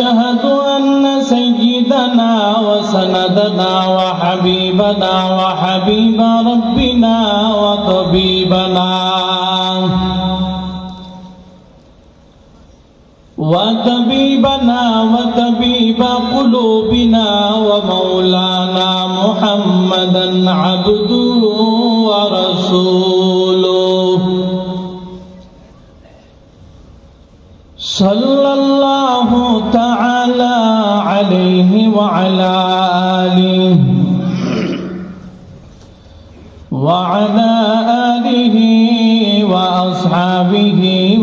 ونشهد أن سيدنا وسندنا وحبيبنا وحبيب ربنا وطبيبنا وطبيبنا وطبيب قلوبنا ومولانا محمدا عبده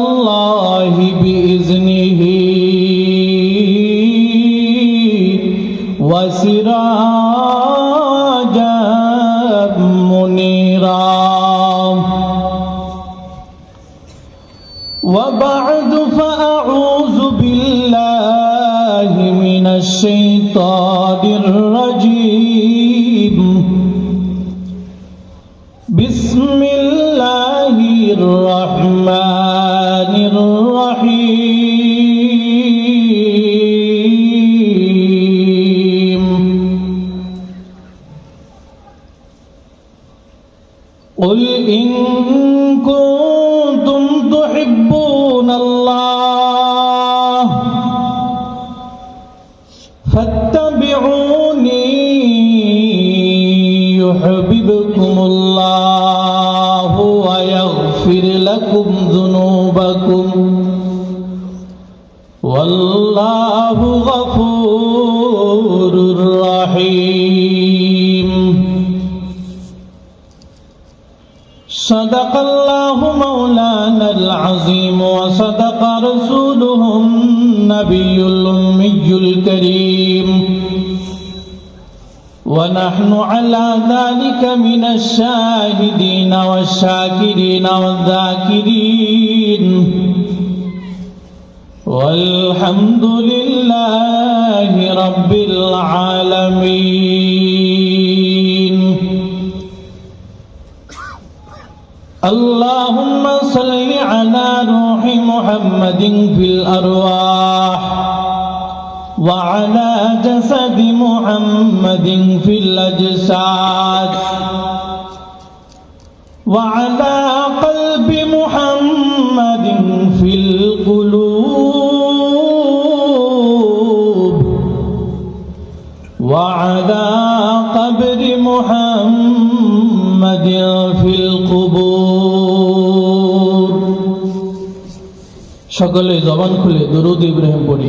الله بإذنه وسراجا ونحن على ذلك من الشاهدين والشاكرين والذاكرين. والحمد لله رب العالمين. اللهم صل على روح محمد في الأرواح وعلى جسد محمد في الأجساد وعلى قلب محمد في القلوب وعلى قبر محمد في القبور সকলে জবান খুলে দরুদ ইব্রাহিম পড়ি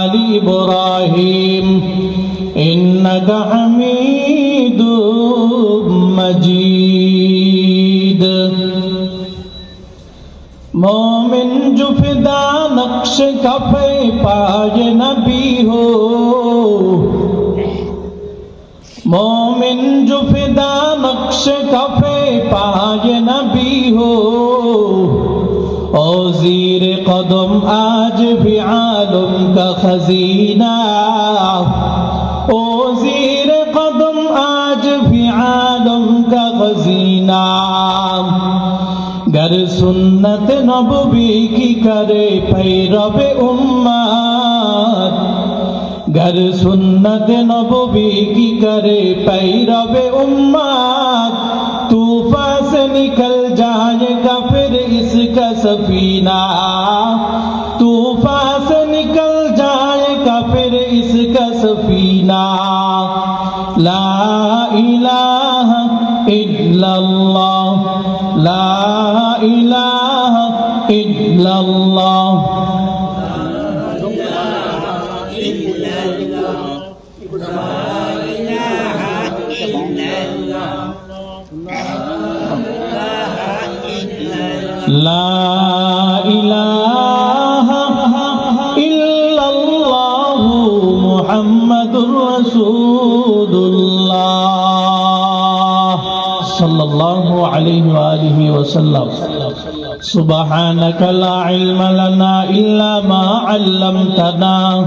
آل إبراهيم إنك حميد مجيد مومن جو فدا نقش کفے پاج نبی ہو مومن جو فدا نقش کفے خزینا او زیر قدم آج بھی عالم کا خزینہ گر سنت نبوی کی کرے پیرب امت گر سنت نبوی کی کرے پیرب امت طوفا سے نکل جائے الله عليه وآله وسلم. سبحانك لا علم لنا إلا ما علمتنا.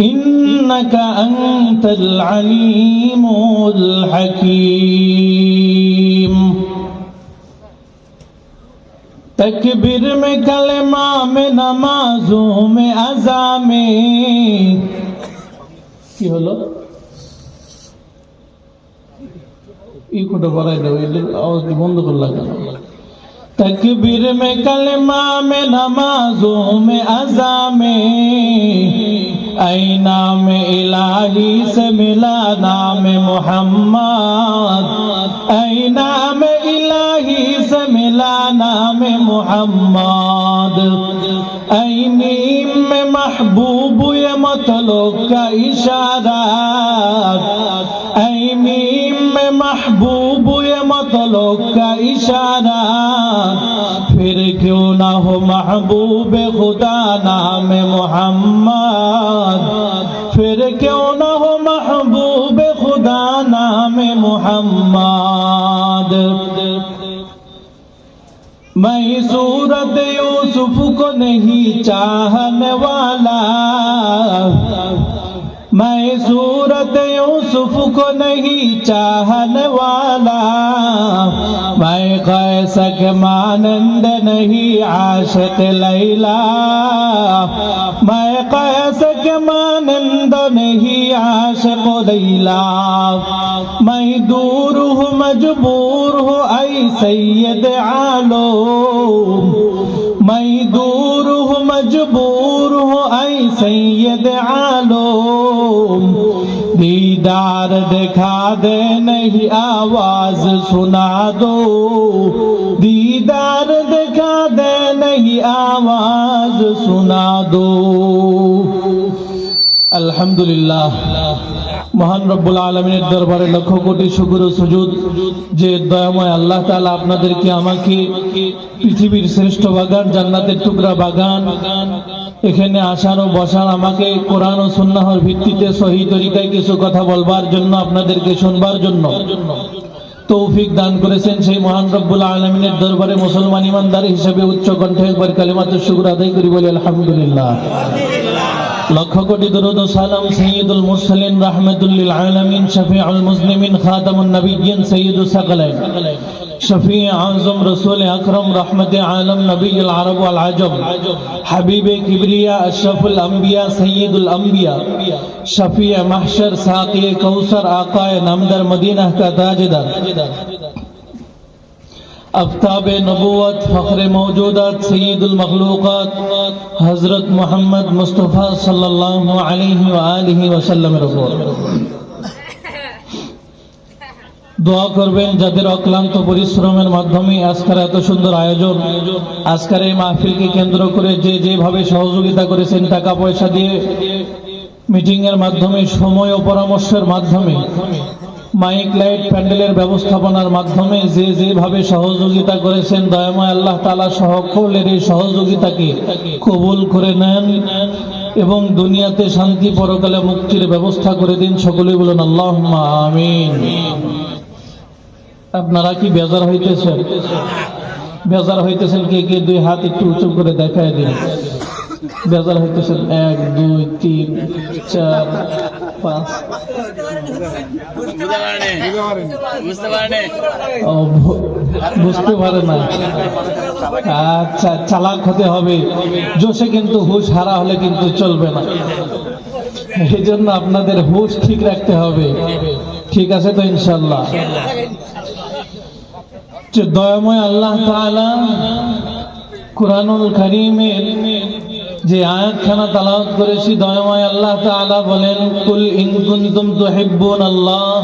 إنك أنت العليم الحكيم. تکبیر میں کلمہ میں نمازوں میں ازا میں. کی ہو لو؟ ই কোটা পড়াই দেবো আওয়াজটি বন্ধ করলাম تکبیر میں کلمہ میں نمازوں میں ازا میں اے نام الہی سے ملا نام محمد اے نام الہی سے ملا نام محمد اے نیم میں محبوب یہ مطلب کا اشارہ اشارہ پھر کیوں نہ ہو محبوب خدا نام محمد؟ پھر کیوں نہ ہو محبوب خدا نام محمد؟ میں صورت یوسف کو نہیں چاہنے والا، میں صورت یوسف یوسف کو نہیں چاہنے والا۔ میں قیسک مانند نہیں عاشق لیلا۔ میں قیسک مانند نہیں عاشق لیلا۔ میں دور ہوں، مجبور ہوں، اے سید عالو میں دور ہوں، مجبور ہوں، اے سید عالو दीदार दिखा दे नहीं आवाज सुना दो दीदार दिखा दे नहीं आवाज सुना दो আলহামদুলিল্লাহ মহান রব্বুল আলমিনের দরবারে লক্ষ কোটি শুকুর ও সুজুদ যে দয়াময় আল্লাহ তাআলা আপনাদেরকে আমাকে পৃথিবীর শ্রেষ্ঠ বাগান জান্নাতের টুকরা বাগান এখানে আসার ও বসার আমাকে কোরআন ও সুন্নাহর ভিত্তিতে সহি তরিকায় কিছু কথা বলবার জন্য, আপনাদেরকে শুনবার জন্য তৌফিক দান করেছেন সেই মহান রব্বুল আলমিনের দরবারে মুসলমান ইমানদার হিসেবে উচ্চ কণ্ঠে একবার কালিমাতুর শুকুর আদায় করি বলি, আলহামদুলিল্লাহ। লক্ষ কোটি দরুদ ও সালাম সৈয়দুল মুরসালিন রাহমাতুল্লিল আলামিন শফিউল মুসলিমিন খাতামুন নবিয়্যিন সৈয়দুস সাকালাইন শফি আজম রসুল আকরম রহমত আলম নবীল আরব আল আজম হাবিবে কিবরিয়া আশরাফুল আম্বিয়া সৈয়দুল আম্বিয়া শফি মাহশর সাকি কৌসর আকায় নামদার মদিনা কা তাজদার افتاب نبوت فخر موجودات سید المخلوقات حضرت محمد مصطفیٰ صلی اللہ علیہ وآلہ وسلم উপর। দোয়া করবেন যাদের অক্লান্ত পরিশ্রমের মাধ্যমে আজকের এত সুন্দর আয়োজন, আজকের এই মাহফিলকে কেন্দ্র করে যে যেভাবে সহযোগিতা করেছেন টাকা পয়সা দিয়ে মিটিংয়ের মাধ্যমে, সময় ও পরামর্শের মাধ্যমে মাইক, লাইট, প্যান্ডেলের ব্যবস্থাপনার মাধ্যমে যে যেভাবে সহযোগিতা করেছেন, দয়াময় আল্লাহ তালা সকলের এই সহযোগিতাকে কবুল করে নেন এবং দুনিয়াতে শান্তি পরকালে মুক্তির ব্যবস্থা করে দিন। সকলেই বলুন আল্লাহ আমিন। আপনারা কি বেজার হইতেছেন? বেজার হইতেছেন কে কে? দুই হাত একটু উঁচু করে দেখায় দিন। বেজার হইতেছেন এক, দুই, তিন, চার পাঁচ বুঝতে পারে না। আচ্ছা চালাক হতে হবে জোশে কিন্তু হুশ হারা হলে কিন্তু চলবে না এই জন্য আপনাদের হুশ ঠিক রাখতে হবে ঠিক আছে তো ইনশাল্লাহ দয়াময় আল্লাহ তাআলা কুরআনুল কারীমের যে আয়াতখানা তালাওয়াত করেছি, দয়াময় আল্লাহ তাআলা বলেন, কুল ইন কুনতুম তুহিব্বুন আল্লাহ।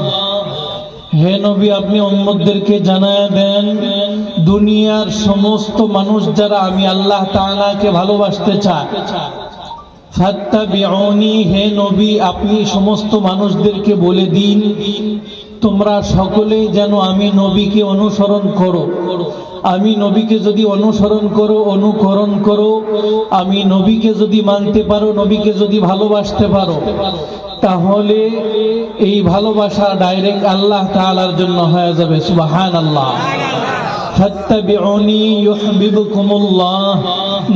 হে নবী, আপনি উম্মতদেরকে জানায় দেন, দুনিয়ার সমস্ত মানুষ যারা আমি আল্লাহ তাআলাকে ভালোবাসতে চায়। ফাত্তাবিউনি, হে নবী, আপনি সমস্ত মানুষদেরকে বলে দিন, তোমরা সকলেই যেন আমি নবীকে অনুসরণ করো। আমি নবীকে যদি অনুসরণ করো, অনুকরণ করো, আমি নবীকে যদি মানতে পারো, নবীকে যদি ভালোবাসতে পারো, তাহলে এই ভালোবাসা ডাইরেক্ট আল্লাহ তাআলার জন্য হয়ে যাবে সুবাহান আল্লাহ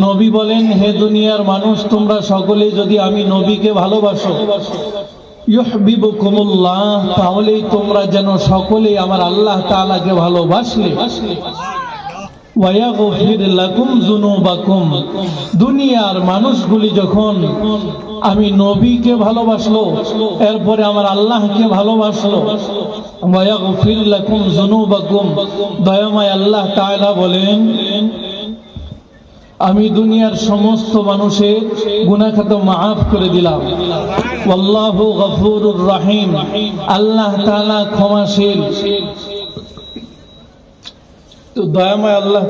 নবী বলেন, হে দুনিয়ার মানুষ, তোমরা সকলে যদি আমি নবীকে ভালোবাসো তাহলেই তোমরা যেন সকলেই আমার আল্লাহ তাআলাকে ভালোবাসলে। দুনিয়ার মানুষগুলি যখন আমি নবীকে ভালোবাসলো, এরপরে আমার আল্লাহকে ভালোবাসলো দয়াময় আল্লাহ তাআলা বলেন, আমি দুনিয়ার সমস্ত মানুষের গুনাখাত মাফ করে দিলাম। আল্লাহু গফুরুর রহিম। আল্লাহ তাআলা ক্ষমাশীল। তো দয়াময় আল্লাহ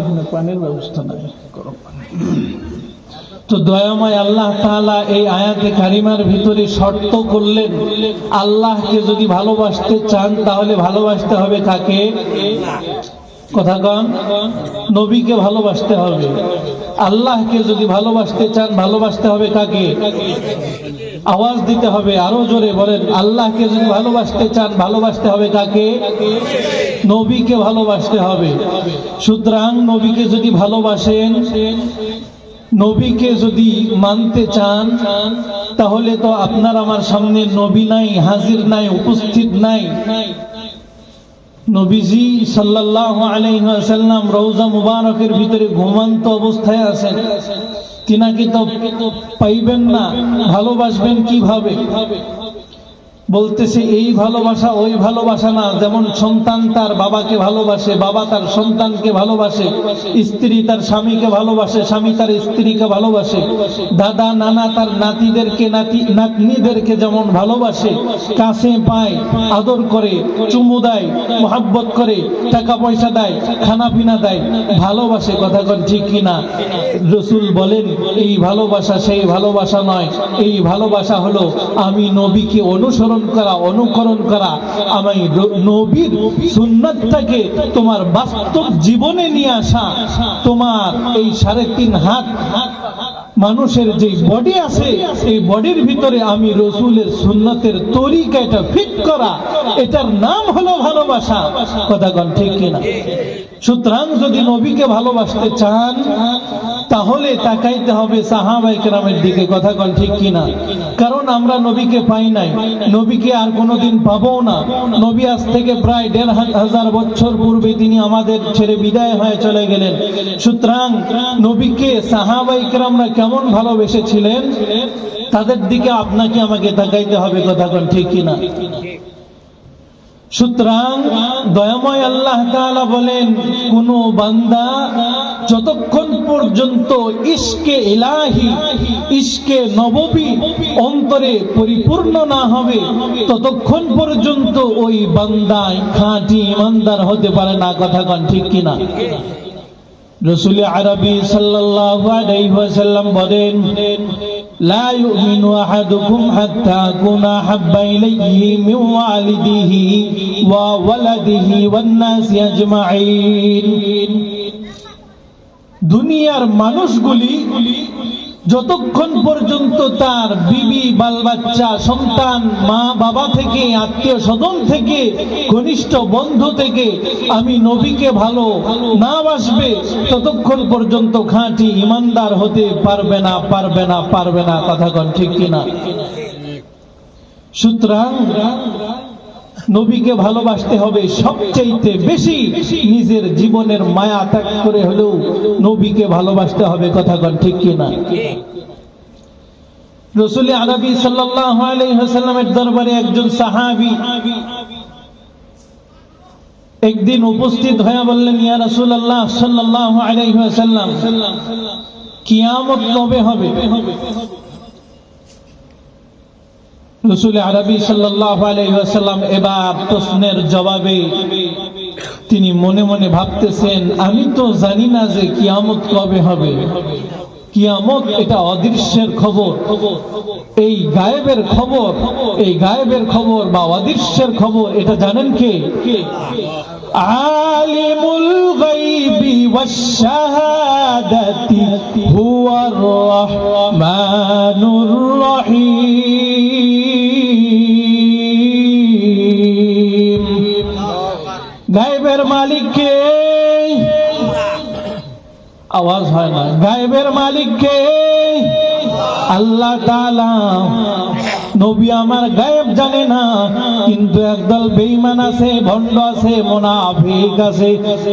এখানে পানির ব্যবস্থা নাই, গরম। তো দয়াময় আল্লাহ তাআলা এই আয়াতে কারিমার ভিতরে শর্ত করলেন, আল্লাহকে যদি ভালোবাসতে চান তাহলে ভালোবাসতে হবে কাকে? কথা কন, নবীকে ভালোবাসতে হবে। আল্লাহকে যদি ভালোবাসতে চান, ভালোবাসতে হবে কাকে? আওয়াজ দিতে হবে, আরও জোরে বলেন, আল্লাহকে যদি ভালোবাসতে চান, ভালোবাসতে হবে কাকে? নবীকে ভালোবাসতে হবে। সুতরাং নবীকে যদি ভালোবাসেন, নবীকে যদি মানতে চান, তাহলে তো আপনার আমার সামনে নবী নাই, হাজির নাই, উপস্থিত নাই। নবীজি সাল্লাল্লাহু আলাইহি ওয়াসাল্লাম রওজা মুবারকের ভিতরে ঘুমন্ত অবস্থায় আছেন। তিনাকে তো পাইবেন না ভালোবাসবেন কীভাবে? বলতেছে, এই ভালোবাসা ওই ভালোবাসা না। যেমন সন্তান তার বাবাকে ভালোবাসে, বাবা তার সন্তানকে ভালোবাসে, স্ত্রী তার স্বামীকে ভালোবাসে, স্বামী তার স্ত্রীকে ভালোবাসে, দাদা, নানা তার নাতিদেরকে, নাতি, নাতনিদেরকে যেমন ভালোবাসে, কাছে পায়, আদর করে, চুমু দেয়, মোহাব্বত করে টাকা পয়সা দেয় খানা পিনা দেয়, ভালোবাসে। কথা কন, ঠিক কিনা রসুল বলেন, এই ভালোবাসা সেই ভালোবাসা নয়। এই ভালোবাসা হলো আমি নবীকে অনুসরণ করা, অনুকরণ করা। আমি নবীর সুন্নাতটাকে তোমার বাস্তব জীবনে নিয়ে আসা। তোমার এই সাড়ে তিন হাত মানুষের যে বডি আছে, এই বডির ভিতরে আমি রসুলের সুন্নতের তরিকা এটা ফিট করা। এটার নাম হলো ভালোবাসা। কথা কন ঠিক কিনা? সুতরাং যদি নবীকে ভালোবাসতে চান তাহলে তাকাইতে হবে সাহাবাই কেরামের দিকে। কথা কন ঠিক কিনা? কারণ আমরা নবীকে পাই নাই। নবীকে আর কোনোদিন পাবো না। নবী আজ থেকে প্রায় দেড় হাজার বছর পূর্বে তিনি আমাদের ছেড়ে বিদায় হয়ে চলে গেলেন। সুতরাং নবীকে সাহাবাই কেরামরা কেমন ভালোবেসেছিলেন? তাদের দিকে আপনাকে আমাকে তাকাইতে হবে। কথা কন ঠিক কিনা? সুতরাং দয়াময় আল্লাহ তাআলা বলেন, কোন বান্দা যতক্ষণ পর্যন্ত ইশকে ইলাহি, ইশকে নববী অন্তরে পরিপূর্ণ না হবে, ততক্ষণ পর্যন্ত ওই বান্দায় খাঁটি ইমানদার হতে পারে না। কথা কন ঠিক কিনা? রসুল আরবি ওয়াসাল্লাম বলেন لا يؤمن أحدكم حتى أكون أحب إليه من والده وولده والناس أجمعين দুনিয়ার মানুষগুলি যতক্ষণ পর্যন্ত তার বিবি বাল বাচ্চা সন্তান, মা, বাবা থেকে, আত্মীয় স্বজন থেকে, ঘনিষ্ঠ বন্ধু থেকে আমি নবীকে ভালো না বাসবে, ততক্ষণ পর্যন্ত খাঁটি ইমানদার হতে পারবে না পারবে না পারবে না। কথা কন ঠিক কিনা? সুতরাং নবীকে ভালোবাসতে হবে সবচাইতে বেশি। নিজের জীবনের মায়া ত্যাগ করে হলেও নবীকে ভালোবাসতে হবে, কথা কন ঠিক কিনা রসুল আরবি ওয়াসাল্লামের দরবারে একজন সাহাবি একদিন উপস্থিত হয়ে বললেন, ইয়া রাসূলুল্লাহ সাল্লাল্লাহু আলাইহি ওয়াসাল্লাম, কিয়ামত কবে হবে? তিনি মনে মনে ভাবতেছেন, আমি তো জানি না যে কিয়ামত কবে হবে। কিয়ামত এটা অদৃশ্যের খবর। এই গায়েবের খবর, এই গায়েবের খবর বা অদৃশ্যের খবর, এটা জানেন কে? আলিমুল গাইবি ওয়াশ-শাহাদাতি হুয়ার রহমানুর রহিম। গায়েবের মালিক কে আওয়াজ হয় না। গায়েবের মালিক কে আল্লাহ তাআলা নবী আমার গায়েব জানে না, কিন্তু একদল বেইমান আছে, ভণ্ড আছে, মুনাফিক আছে।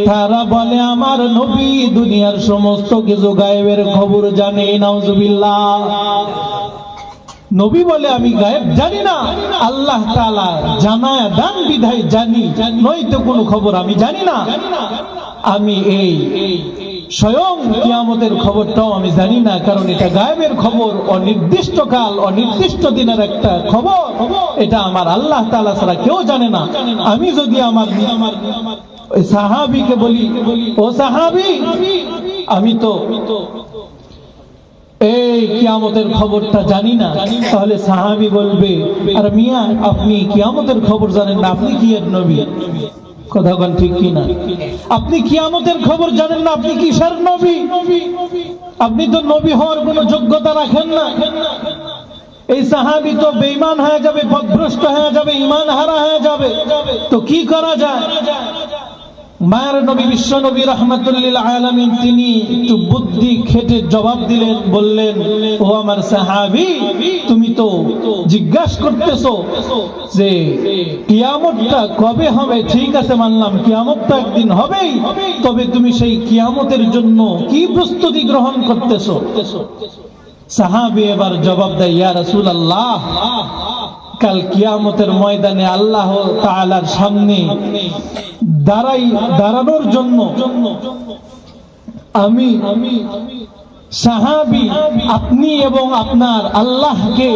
তারা বলে, আমার নবী দুনিয়ার সমস্ত কিছু গায়েবের খবর জানে, নাউজুবিল্লাহ। নবী বলে আমি গায়েব জানি না। আল্লাহ তালা জানায়, দান বিধায় জানি, নয়তো কোনো খবর আমি জানি না। আমি এই স্বয়ং কিয়ামতের খবরটাও আমি জানি না, কারণ এটা গায়েবের খবর অনির্দিষ্ট কাল অনির্দিষ্ট দিনের একটা খবর। এটা আমার আল্লাহ তালা ছাড়া কেউ জানে না। আমি যদি আমার সাহাবিকে বলি, ও সাহাবি, আমি তো এই কিয়ামতের খবরটা জানি না। তাহলে সাহাবি বলবে, আর মিয়া, আপনি কিয়ামতের খবর জানেন না, আপনি কি এর নবী? কথা বল ঠিক কি না আপনি কিয়ামতের খবর জানেন না, আপনি কিসের নবী? আপনি তো নবী হওয়ার কোনো যোগ্যতা রাখেন না। এই সাহাবি তো বেঈমান হয়ে যাবে পথভ্রষ্ট হয়ে যাবে ইমান হারা হয়ে যাবে। তো কি করা যায়? মায়ের নবী, বিশ্ব নবী রহমতুল্লিল আলমিন তিনি একটু বুদ্ধি খেটে জবাব দিলেন, বললেন, ও আমার সাহাবি, তুমি তো জিজ্ঞাসা করতেছো যে কিয়ামতটা কবে হবে? ঠিক আছে, মানলাম, কিয়ামতটা একদিন হবেই। তবে তুমি সেই কিয়ামতের জন্য কি প্রস্তুতি গ্রহণ করতেছো? সাহাবি এবার জবাব দেয়, ইয়া কাল কিয়ামতের ময়দানে আল্লাহ তাআলার সামনে দাঁড়াই দাঁড়ানোর জন্য আমি সাহাবি, আপনি এবং আপনার আল্লাহকে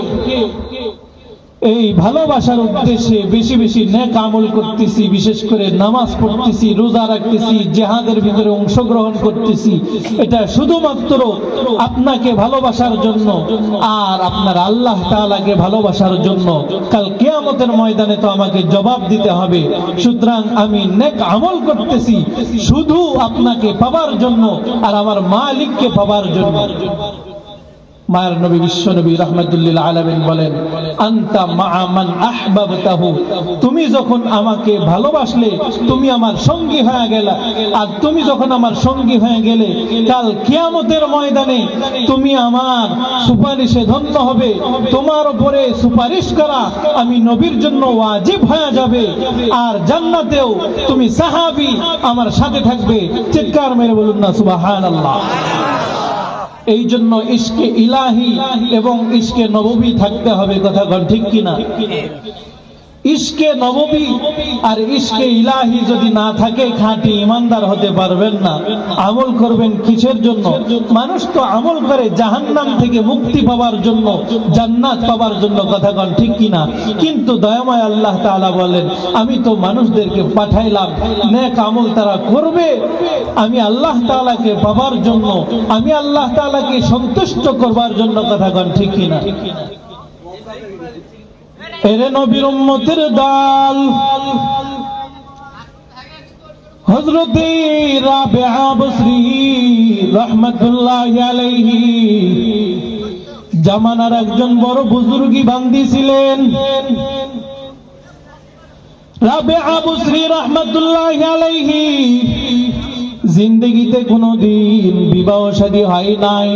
এই ভালোবাসার উদ্দেশ্যে বেশি বেশি নেক আমল করতেছি, বিশেষ করে নামাজ পড়তেছি, রোজা রাখতেছি, জেহাদের ভিতরে অংশগ্রহণ করতেছি। এটা শুধুমাত্র আপনাকে ভালোবাসার জন্য আর আপনার আল্লাহ তাআলাকে ভালোবাসার জন্য। কাল কিয়ামতের ময়দানে তো আমাকে জবাব দিতে হবে। সুতরাং আমি নেক আমল করতেছি, শুধু আপনাকে পাবার জন্য আর আমার মালিককে পাবার জন্য। মায়ের নবী, বিশ্ব নবী রহমতুল্লিল আলমিন বলেন, আন্তা মাআমান আহবাবতাহু। তুমি যখন আমাকে ভালোবাসলে, তুমি আমার সঙ্গী হয়ে গেলা, আর তুমি যখন আমার সঙ্গী হয়ে গেলে, কাল কিয়ামতের ময়দানে তুমি আমার সুপারিশে ধন্য হবে। তোমার উপরে সুপারিশ করা আমি নবীর জন্য ওয়াজিব হয়ে যাবে। আর জান্নাতেও তুমি সাহাবি আমার সাথে থাকবে। চিৎকার মেরে বলুন না, সুবহানাল্লাহ। এই জন্য ইশকে ইলাহি এবং ইশকে নববী থাকতে হবে কথা ঠিক কিনা? ইশকে নববী আর ইশকে ইলাহি যদি না থাকে, খাঁটি ইমানদার হতে পারবেন না। আমল করবেন কিসের জন্য? মানুষ তো আমল করে জাহান্নাম থেকে মুক্তি পাওয়ার জন্য, জান্নাত পাওয়ার জন্য কথা কন ঠিক কিনা? কিন্তু দয়াময় আল্লাহ তাআলা বলেন, আমি তো মানুষদেরকে পাঠাইলাম, নেক আমল তারা করবে। আমি আল্লাহ তাআলাকে পাবার জন্য, আমি আল্লাহ তাআলাকে সন্তুষ্ট করবার জন্য কথা কন ঠিক কিনা? এরে নবীর উম্মতের দল। হযরতে রাবিআ বসরি রাহমাতুল্লাহ আলাইহি, জামানার একজন বড় বুজুর্গি বান্দি ছিলেন। রাবিআ বসরি রাহমাতুল্লাহ আলাইহি, জিন্দগিতে কোনোদিন বিবাহ শাদী হয় নাই।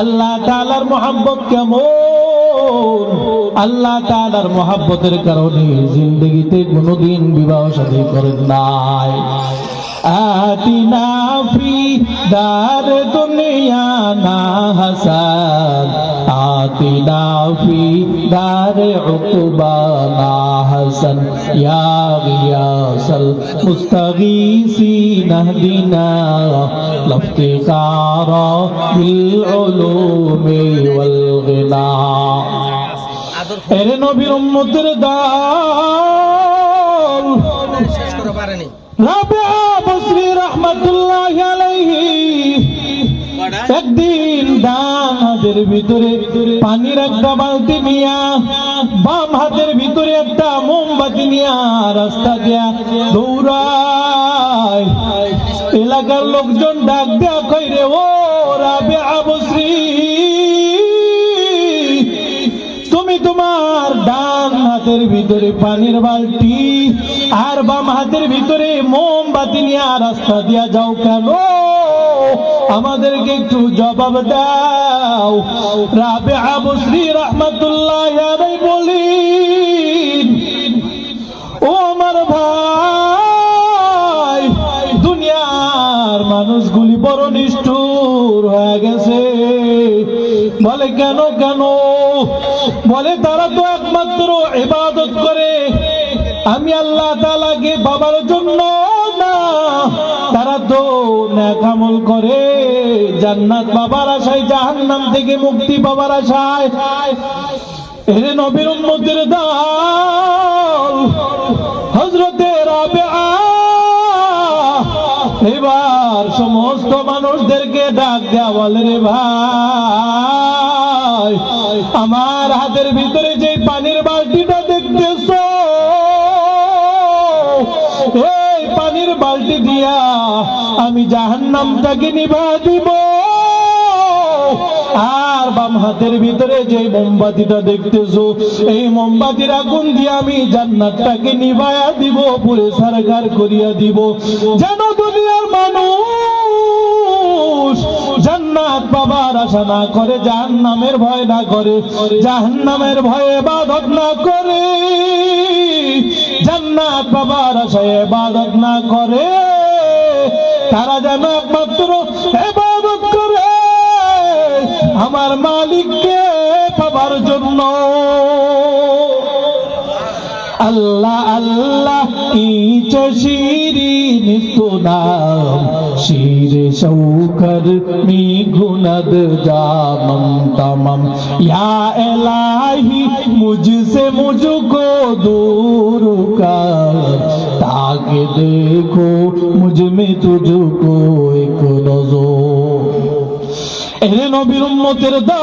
আল্লাহ তাআলার মোহাব্বত কেমন? আল্লাহ তাদের মহাব্বতের কারণে জিন্দগিতে কোনোদিন বিবাহ সাথী করেন নাই। আতিনা ফি দার দুনিয়া না হাসান। আতিনা ফি দার উকবা না হাসান ইয়া গিয়াসাল মুস্তাগীসিন اهدنا لافتقار بالعلوم والغنى এরে নবীর উম্মতের দল শেষ করে পারেনি রাবিআ বসরি রাহমাতুল্লাহ আলাইহি কটা একদিন ডান হাতের ভিতরে পানির একটা বালতি নিয়া, বাম হাতের ভিতরে একটা মোমবাতি নিয়া রাস্তা দিয়া দৌড়ায়। এলাকার লোকজন ডাক দেয়া কইরে ও রাবে আবশ্রী তুমি তোমার ডান হাতের ভিতরে পানির বালতি আর বাম হাতের ভিতরে মোমবাতি নিয়ে রাস্তা দিয়া যাও কেন? আমাদেরকে একটু জবাব দাও। রাবে আবশ্রী রহমতুল্লাহ বলি ও আমার ভাই, দুনিয়ার মানুষগুলি বড় নিষ্ঠুর হয়ে গেছে। বলে, কেন কেন? বলে, তারা তো একমাত্র ইবাদত করে। আমি আল্লাহ তালাকে বাবার জন্য ন্যাকামল করে। জান্নাত বাবার আশায়, জাহান্নাম থেকে মুক্তি পাবার আশায়। এরে নবীর উম্মতের দল হজরতে রাবেআ এবার সমস্ত মানুষদেরকে ডাক দেওয়া বলে রে ভাই। আমার হাতের ভিতরে যে পানির বালতিটা দেখতেছ বালতি দিয়া আমি জাহান্নামটাকে নিভা দিব। আর বাম হাতের ভিতরে যে মোমবাতিটা দেখতেছো, এই মোমবাতির আগুন দিয়ে আমি জান্নাতটাকে নিভায়া দিব, পুরে সারগার করিয়া দিব। যেন দুনিয়ার মানুষ জান্নাত বাবার আশা না করে, জাহান্নামের ভয় না করে, জাহান্নামের ভয়ে বাদত না করে। জান্নাত বাবার আশায় ইবাদত না করে, তারা যেন একমাত্র ইবাদত করে। আমার মালিককে পাবার জন্য আল্লাহ আল্লাহ, ইচ শিরিন সুনাম শির শৌকর মি গুনদ জামম তমম। ইয়া এলাহি, মুঝসে মুঝকো দূর কর, তাকে দেখো মুঝ মে তুঝকো এক নজর। এরে নবীর উম্মতের দা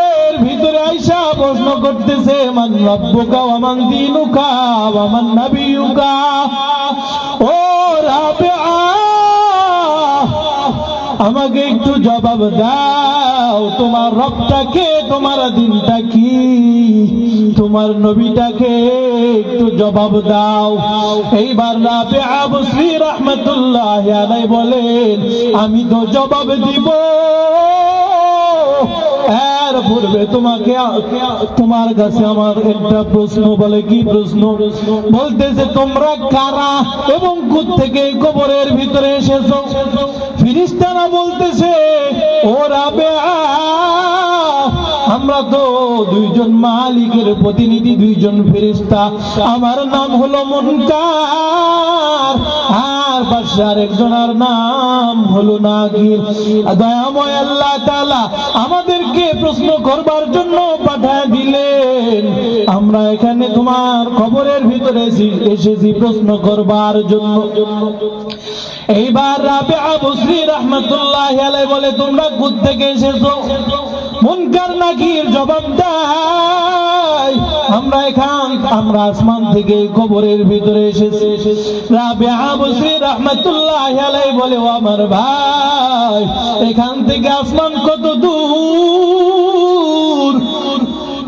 প্রশ্ন করতেছে, মান রব্বুকা ওয়া মান দীনুকা ওয়া মান নাবিয়ুকা? ও রাবিআ আমাকে একটু জবাব দাও, তোমার রবটাকে তোমার দিনটা কি? তোমার নবীটাকে একটু জবাব দাও। এইবার বসরি রহমাতুল্লাহ বলেন, আমি তো জবাব দিব। ও আমরা তো দুইজন মালিকের প্রতিনিধি দুইজন ফেরিস্তা আমার নাম হলো মুনকার। আর পাশে আরেকজনের নাম হলো নাগির। দয়াময় আল্লাহ তাআলা আমাদেরকে প্রশ্ন করবার জন্য পাঠায় দিলেন। আমরা এখানে তোমার খবরের ভিতরে এসেছি প্রশ্ন করবার জন্য। এইবার রাবিআ বসরি রহমাতুল্লাহ আলাইহি বলে, তোমরা কোথা থেকে এসেছ? মুনকার নাকির জবাব দেয়, আমরা এখান, আমরা আসমান থেকে কবরের ভিতরে এসেছি। রাবিয়া বসরি রহমতুল্লাহ আলাইহি বলে, ও আমার ভাই, এখান থেকে আসমান কত দূর?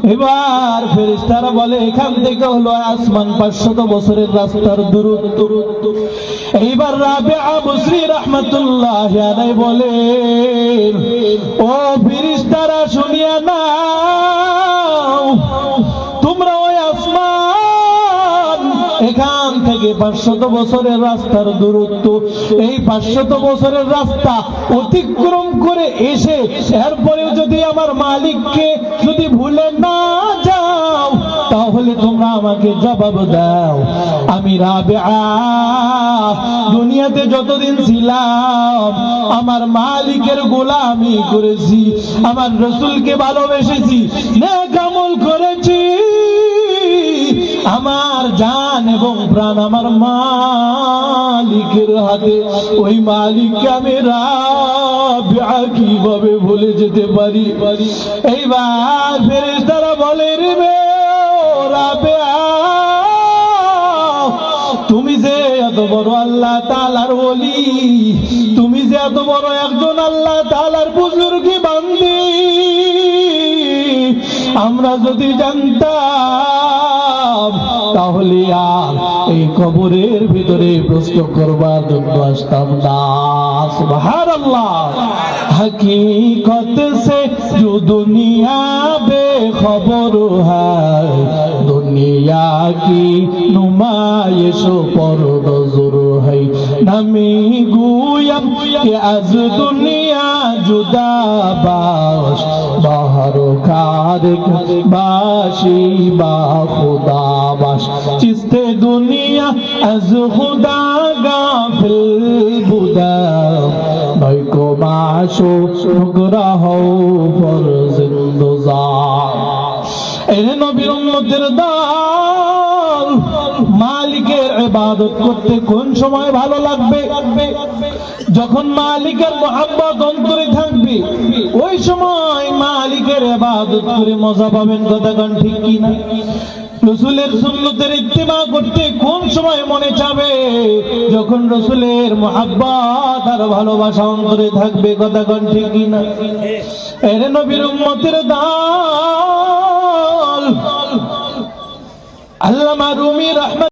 এবার ফেরিস্তারা বলে, এখান থেকে হলো আসমান পাঁচশত বছরের রাস্তার দূরত্ব। এইবার রাবে আবুশ্রী রহমতুল্লাহ বলে, ও ফেরিস্তারা শুনিয়া না তোমরা ওই আসমান, এখান থেকে পাঁচশত বছরের রাস্তার দূরত্ব, এই পাঁচশত বছরের রাস্তা অতিক্রম করে এসে, এরপরেও যদি আমার মালিককে যদি ভুলে না যাও, তাহলে তোমরা আমাকে জবাব দাও। আমি রাবেআ দুনিয়াতে যতদিন ছিলাম, আমার মালিকের গোলামি করেছি, আমার রসুলকে ভালোবেসেছি, নেক আমল করেছি। এবং প্রাণ আমার মালিকের হাতে, ওই মালিককে আমি কীভাবে ভুলে যেতে পারি? এইবার ফেরেশতারা বলে, রে তুমি যে এত বড় আল্লাহ তালার বলি তুমি যে এত বড় একজন আল্লাহ তালার বুজুর্গি বান্দি, আমরা যদি জানতাম আউলিয়া এই কবরের ভিতরে প্রশ্ন করবার জন্য আসতাম হকিকত সে দুনিয়া বে খবর দুনিয়া কি নুমায়েশ পর নজর হয়? নামি গুয়াম কে আজ দুনিয়া জুদা বা সরকার বাসি বা খুদা বাস। চিস্তে দুনিয়া আজ খুদা গাফিল বুদা। নয়কো মাসো গ্রহ ফর জিন্দুজা এ নবীর উম্মতের দল। মালিকের ইবাদত করতে কোন সময় ভালো লাগবে? যখন মালিকের মোহাম্মত অন্তরে থাকবে, ওই সময় মালিকের ইবাদত করে মজা পাবেন কথা গান ঠিক কি না রসুলের সুন্নতের ইত্তেমা করতে কোন সময় মনে চাবে? যখন রসুলের মোহাব্বত আর ভালোবাসা অন্তরে থাকবে কথা গান ঠিক কি না এর নবীর উম্মতের দাল আল্লামা রুমি রহমত